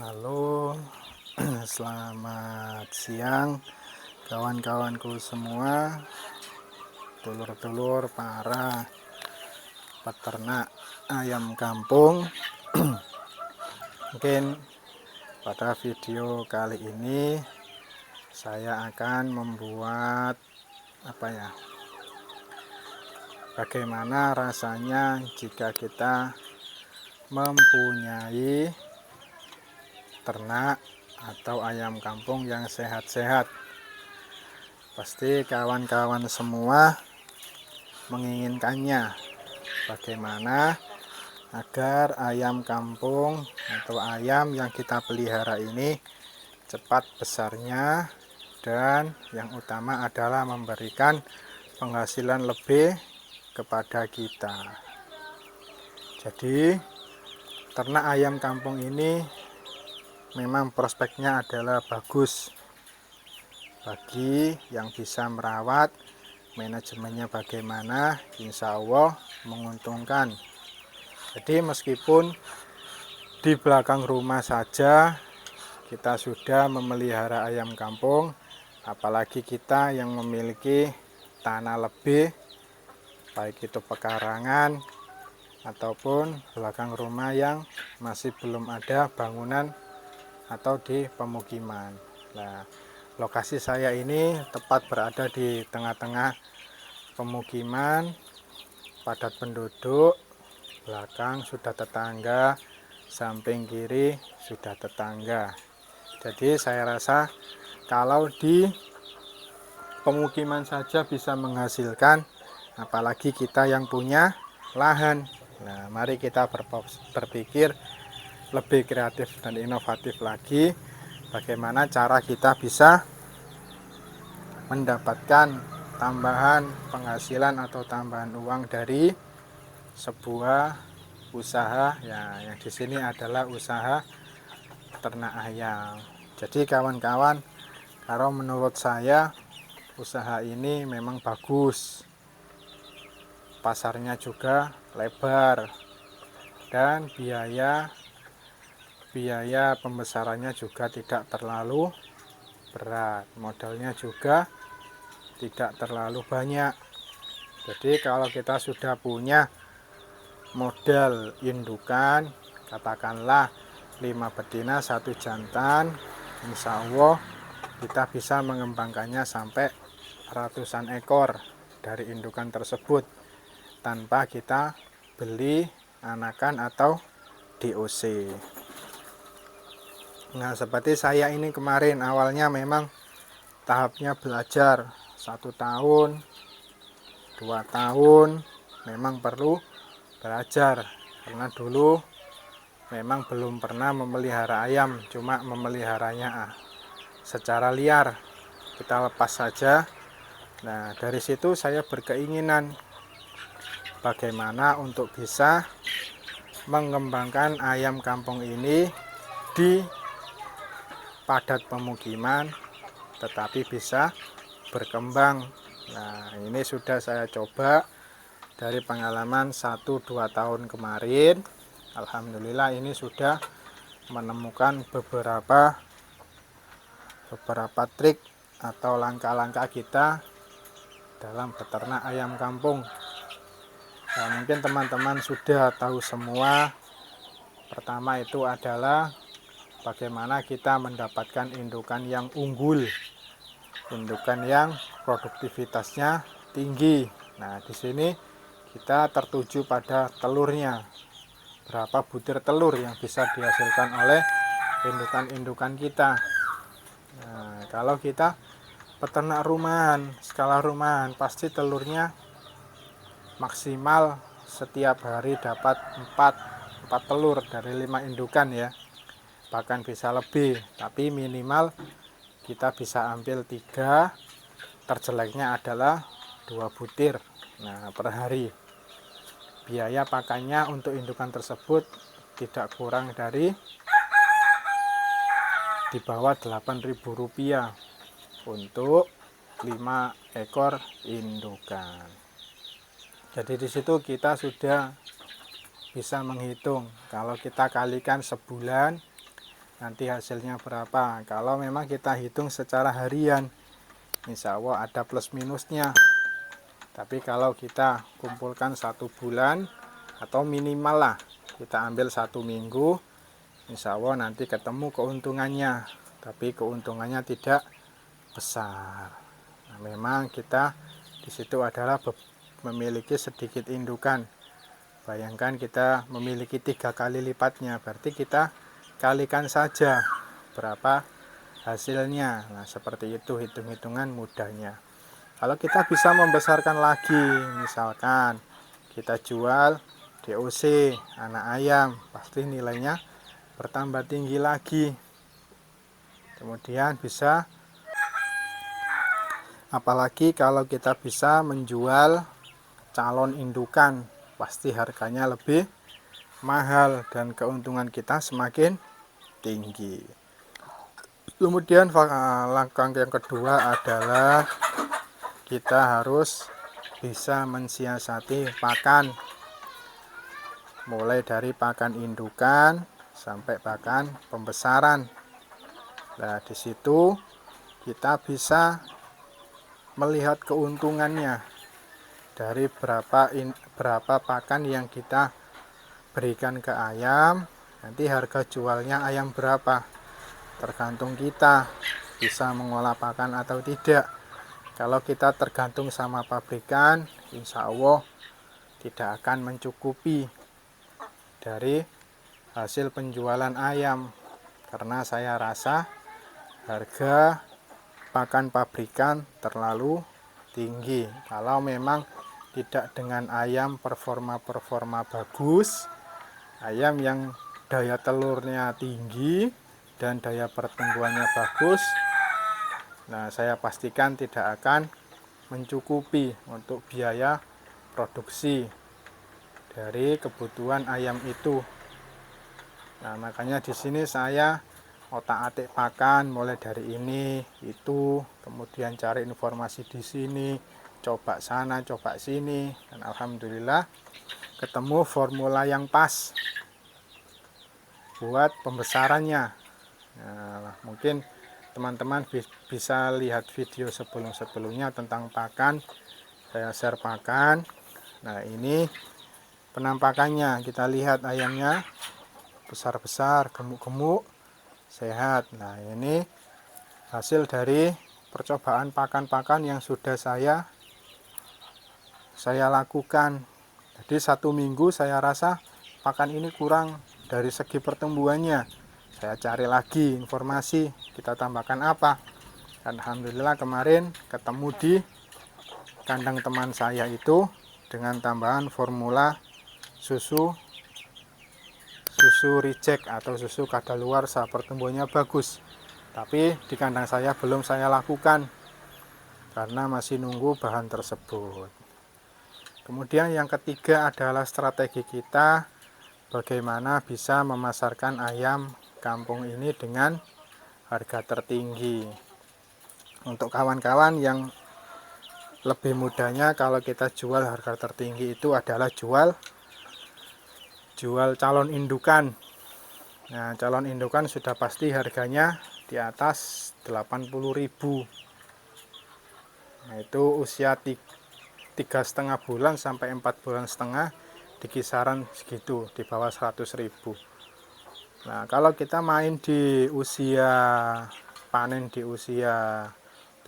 Halo, selamat siang kawan-kawanku semua, dulur-dulur para peternak ayam kampung. Mungkin pada video kali ini saya akan membuat apa ya? Bagaimana rasanya jika kita mempunyai ternak atau ayam kampung yang sehat-sehat. Pasti kawan-kawan semua menginginkannya. Bagaimana agar ayam kampung atau ayam yang kita pelihara ini cepat besarnya dan yang utama adalah memberikan penghasilan lebih kepada kita. Jadi ternak ayam kampung ini memang prospeknya adalah bagus bagi yang bisa merawat manajemennya bagaimana insya Allah menguntungkan. Jadi meskipun di belakang rumah saja kita sudah memelihara ayam kampung apalagi kita yang memiliki tanah lebih baik itu pekarangan ataupun belakang rumah yang masih belum ada bangunan atau di pemukiman. Nah, lokasi saya ini tepat berada di tengah-tengah pemukiman, padat penduduk, belakang sudah tetangga, samping kiri sudah tetangga. Jadi saya rasa kalau di pemukiman saja bisa menghasilkan, apalagi kita yang punya lahan. Nah, mari kita berpikir lebih kreatif dan inovatif lagi bagaimana cara kita bisa mendapatkan tambahan penghasilan atau tambahan uang dari sebuah usaha. Ya yang di sini adalah usaha ternak ayam. Jadi kawan-kawan kalau menurut saya usaha ini memang bagus. Pasarnya juga lebar dan biaya biaya pembesarannya juga tidak terlalu berat. Modalnya juga tidak terlalu banyak. Jadi kalau kita sudah punya modal indukan katakanlah 5 betina satu jantan Insya Allah kita bisa mengembangkannya sampai ratusan ekor dari indukan tersebut tanpa kita beli anakan atau DOC Nah seperti saya ini kemarin awalnya memang tahapnya belajar satu tahun dua tahun memang perlu belajar. Karena dulu memang belum pernah memelihara ayam cuma memeliharanya ah, secara liar. Kita lepas saja. Nah dari situ saya berkeinginan bagaimana untuk bisa mengembangkan ayam kampung ini di padat pemukiman tetapi bisa berkembang. Nah ini sudah saya coba dari pengalaman 1-2 tahun kemarin. Alhamdulillah ini sudah menemukan beberapa beberapa trik atau langkah-langkah kita dalam beternak ayam kampung. Nah, mungkin teman-teman sudah tahu semua. Pertama itu adalah bagaimana kita mendapatkan indukan yang unggul? Indukan yang produktivitasnya tinggi. Nah di sini kita tertuju pada telurnya. Berapa butir telur yang bisa dihasilkan oleh indukan-indukan kita? Nah, kalau kita peternak rumahan skala rumahan pasti telurnya maksimal setiap hari dapat 4 4 telur dari 5 indukan ya bahkan bisa lebih tapi minimal kita bisa ambil tiga. Terjeleknya adalah dua butir nah per hari. Biaya pakannya untuk indukan tersebut tidak kurang dari di bawah 8000 rupiah untuk 5 ekor indukan. Jadi di situ kita sudah bisa menghitung. Kalau kita kalikan sebulan nanti hasilnya berapa. Kalau memang kita hitung secara harian Insya Allah ada plus minusnya. Tapi kalau kita kumpulkan satu bulan atau minimal lah kita ambil satu minggu Insya Allah nanti ketemu keuntungannya. Tapi keuntungannya tidak besar. Nah, memang kita di situ adalah memiliki sedikit indukan. Bayangkan kita memiliki tiga kali lipatnya berarti kita kalikan saja berapa hasilnya. Nah seperti itu hitung-hitungan mudahnya. Kalau kita bisa membesarkan lagi misalkan kita jual DOC anak ayam pasti nilainya bertambah tinggi lagi. Kemudian bisa apalagi kalau kita bisa menjual calon indukan pasti harganya lebih mahal dan keuntungan kita semakin tinggi. Kemudian langkah yang kedua adalah kita harus bisa mensiasati pakan. Mulai dari pakan indukan sampai pakan pembesaran. Nah di situ kita bisa melihat keuntungannya dari berapa in, berapa pakan yang kita berikan ke ayam nanti harga jualnya ayam berapa tergantung kita bisa mengolah pakan atau tidak kalau kita tergantung sama pabrikan, insya Allah tidak akan mencukupi dari hasil penjualan ayam. Karena saya rasa harga pakan pabrikan terlalu tinggi. Kalau memang tidak dengan ayam performa-performa bagus, ayam yang daya telurnya tinggi dan daya pertumbuhannya bagus, Nah, saya pastikan tidak akan mencukupi untuk biaya produksi dari kebutuhan ayam itu. Nah, makanya di sini saya otak-atik pakan mulai dari ini, itu, kemudian cari informasi di sini, coba sana, coba sini, dan alhamdulillah ketemu formula yang pas buat pembesarannya. Nah, mungkin teman-teman bisa lihat video sebelum-sebelumnya tentang pakan. Saya share pakan. Nah ini penampakannya. Kita lihat ayamnya. Besar-besar gemuk-gemuk sehat. Nah ini hasil dari percobaan pakan-pakan yang sudah saya saya lakukan. Jadi satu minggu saya rasa pakan ini kurang dari segi pertumbuhannya saya cari lagi informasi kita tambahkan apa. Alhamdulillah kemarin ketemu di kandang teman saya itu dengan tambahan formula susu susu reject atau susu kadaluar saat pertumbuhannya bagus. Tapi di kandang saya belum saya lakukan karena masih nunggu bahan tersebut. Kemudian yang ketiga adalah strategi kita bagaimana bisa memasarkan ayam kampung ini dengan harga tertinggi? Untuk kawan-kawan yang lebih mudahnya kalau kita jual harga tertinggi itu adalah jual jual calon indukan. Nah calon indukan sudah pasti harganya di atas 80.000 nah itu usia tiga setengah bulan sampai empat bulan setengah di kisaran segitu di bawah 100.000 Nah, kalau kita main di usia panen di usia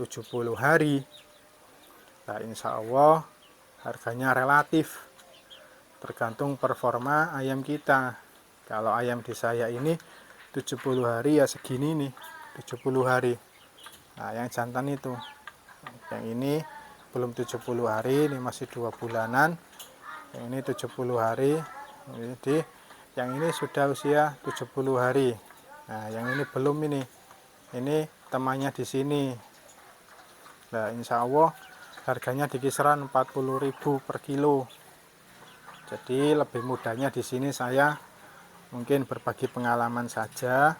70 hari, nah insya Allah harganya relatif tergantung performa ayam kita. Kalau ayam di saya ini 70 hari ya segini nih, 70 hari. Nah, yang jantan itu. Yang ini belum 70 hari, ini masih dua bulanan. Yang ini 70 hari. Jadi yang ini sudah usia 70 hari. Nah yang ini belum ini. Ini temannya di sini. Nah insya Allah harganya di kisaran 40.000 per kilo. Jadi lebih mudahnya di sini saya mungkin berbagi pengalaman saja.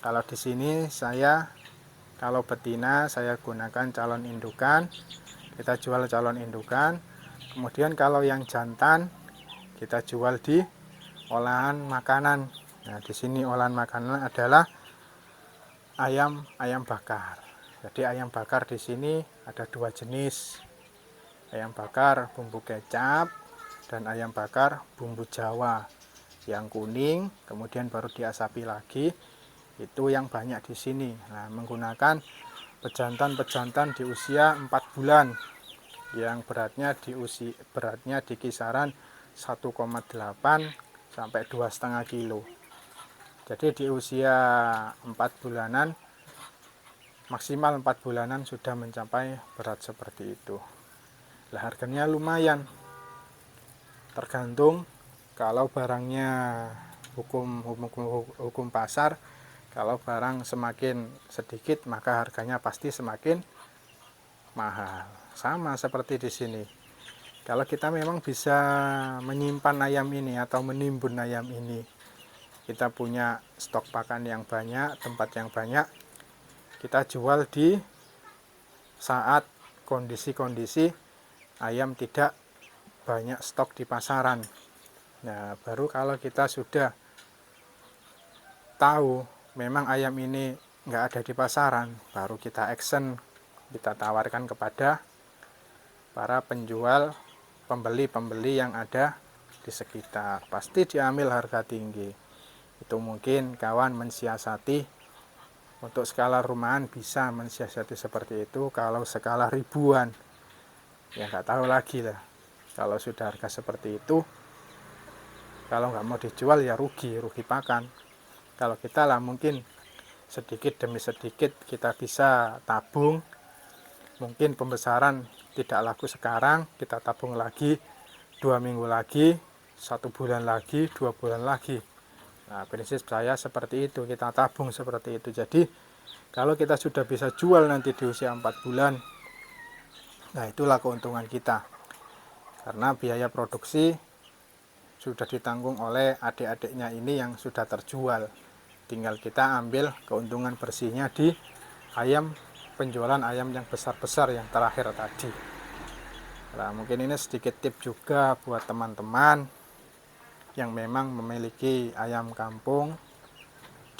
Kalau di sini saya kalau betina saya gunakan calon indukan. Kita jual calon indukan kemudian kalau yang jantan kita jual di olahan makanan Nah, di sini olahan makanan adalah ayam ayam bakar. Jadi ayam bakar di sini ada dua jenis. Ayam bakar bumbu kecap dan ayam bakar bumbu Jawa. Yang kuning kemudian baru diasapi lagi. Itu yang banyak di sini. Nah, menggunakan pejantan-pejantan di usia 4 bulan yang beratnya di usia beratnya di kisaran 1,8 sampai 2,5 kilo. Jadi di usia 4 bulanan maksimal 4 bulanan sudah mencapai berat seperti itu. Lah harganya lumayan. Tergantung kalau barangnya hukum hukum hukum pasar kalau barang semakin sedikit maka harganya pasti semakin mahal sama seperti di sini. Kalau kita memang bisa menyimpan ayam ini atau menimbun ayam ini kita punya stok pakan yang banyak tempat yang banyak kita jual di saat kondisi-kondisi ayam tidak banyak stok di pasaran. Nah baru kalau kita sudah tahu memang ayam ini nggak ada di pasaran baru kita action kita tawarkan kepada para penjual pembeli-pembeli yang ada di sekitar. Pasti diambil harga tinggi. Itu mungkin kawan mensiasati untuk skala rumahan bisa mensiasati seperti itu kalau skala ribuan. Ya nggak tahu lagi lah. Kalau sudah harga seperti itu kalau nggak mau dijual ya rugi rugi pakan. Kalau kita lah mungkin sedikit demi sedikit kita bisa tabung. Mungkin pembesaran tidak laku sekarang kita tabung lagi dua minggu lagi satu bulan lagi dua bulan lagi Nah, prinsip saya seperti itu, kita tabung seperti itu. Jadi, kalau kita sudah bisa jual nanti di usia 4 bulan, nah itulah keuntungan kita. Karena biaya produksi sudah ditanggung oleh adik-adiknya ini yang sudah terjual. Tinggal kita ambil keuntungan bersihnya di ayam penjualan ayam yang besar-besar yang terakhir tadi. Nah, mungkin ini sedikit tip juga buat teman-teman yang memang memiliki ayam kampung.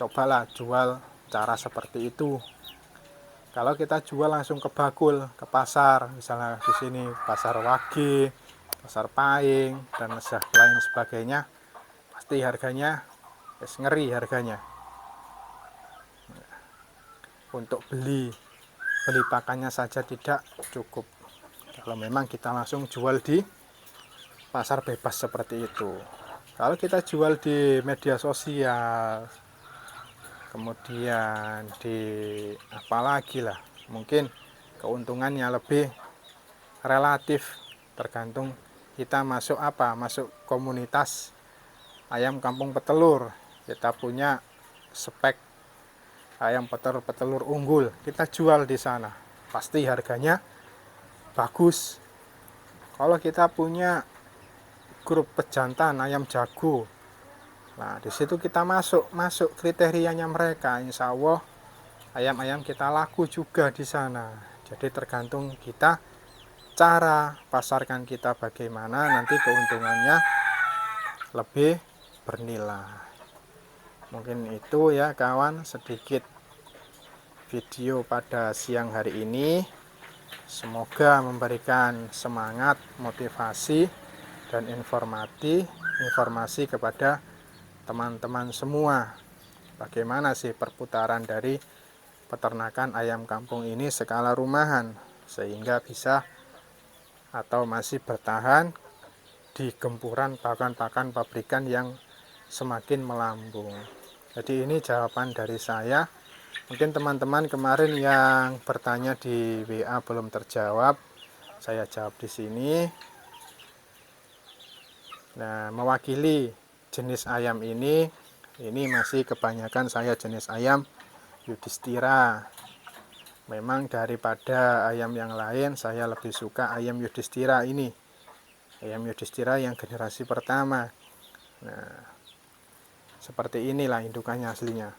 Cobalah jual cara seperti itu. Kalau kita jual langsung ke bakul ke pasar misalnya di sini pasar wage pasar paing dan lain sebagainya pasti harganya es ngeri harganya. Untuk beli beli pakannya saja tidak cukup. Kalau memang kita langsung jual di pasar bebas seperti itu. Kalau kita jual di media sosial kemudian di apalagi lah mungkin keuntungannya lebih relatif tergantung kita masuk apa masuk komunitas ayam kampung petelur. Kita punya spek ayam petelur petelur unggul. Kita jual di sana. Pasti harganya bagus. Kalau kita punya grup pejantan ayam jago nah di situ kita masuk masuk kriterianya mereka. Insya Allah ayam-ayam kita laku juga di sana. Jadi tergantung kita cara pasarkan kita bagaimana. Nanti keuntungannya lebih bernilai mungkin itu ya kawan sedikit video pada siang hari ini semoga memberikan semangat motivasi dan informasi informasi kepada teman-teman semua bagaimana sih perputaran dari peternakan ayam kampung ini skala rumahan sehingga bisa atau masih bertahan di gempuran pakan-pakan pabrikan yang semakin melambung. Jadi ini jawaban dari saya. Mungkin teman-teman kemarin yang bertanya di WA belum terjawab, saya jawab di sini. Nah, mewakili jenis ayam ini, ini masih kebanyakan saya jenis ayam Yudhistira. Memang daripada ayam yang lain, saya lebih suka ayam Yudhistira ini. Ayam Yudhistira yang generasi pertama. Nah, seperti inilah indukannya aslinya.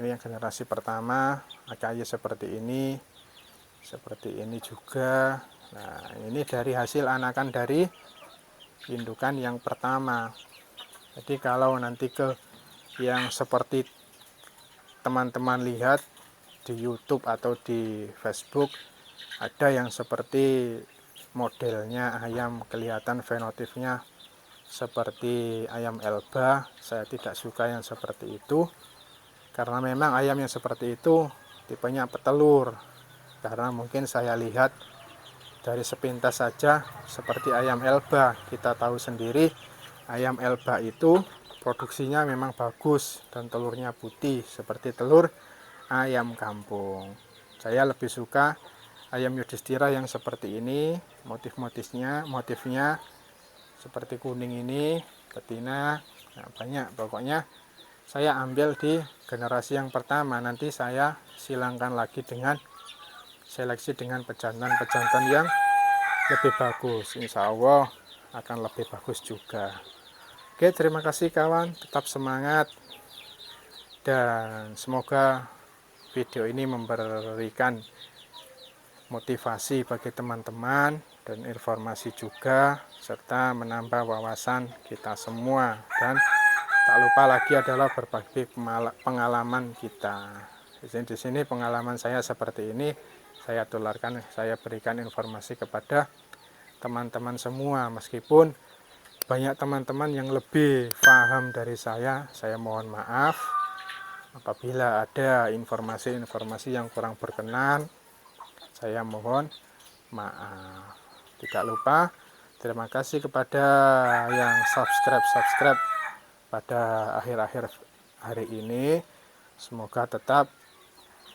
Ini yang generasi pertama, AKY seperti ini, seperti ini juga. Nah, ini dari hasil anakan dari indukan yang pertama jadi kalau nanti ke yang seperti teman-teman lihat di YouTube atau di Facebook ada yang seperti modelnya ayam kelihatan fenotipnya seperti ayam elba saya tidak suka yang seperti itu. Karena memang ayam yang seperti itu tipenya petelur. Karena mungkin saya lihat dari sepintas saja seperti ayam elba kita tahu sendiri ayam elba itu produksinya memang bagus dan telurnya putih seperti telur ayam kampung. Saya lebih suka ayam yudhistira yang seperti ini motif-motifnya motifnya seperti kuning ini betina nah, banyak. Pokoknya saya ambil di generasi yang pertama. Nanti saya silangkan lagi dengan seleksi dengan pejantan-pejantan yang lebih bagus. Insya Allah akan lebih bagus juga. Oke terima kasih kawan. Tetap semangat. Dan semoga video ini memberikan motivasi bagi teman-teman dan informasi juga serta menambah wawasan kita semua. Dan tak lupa lagi adalah berbagi pengalaman kita. Di sini, pengalaman saya seperti ini. Saya tularkan saya berikan informasi kepada teman-teman semua. Meskipun banyak teman-teman yang lebih paham dari saya saya mohon maaf. Apabila ada informasi-informasi yang kurang berkenan saya mohon maaf tidak lupa terima kasih kepada yang subscribe subscribe pada akhir-akhir hari ini. Semoga tetap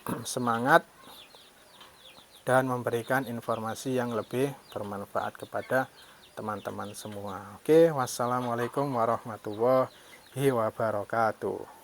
semangat dan memberikan informasi yang lebih bermanfaat kepada teman-teman semua. Oke wassalamualaikum warahmatullahi wabarakatuh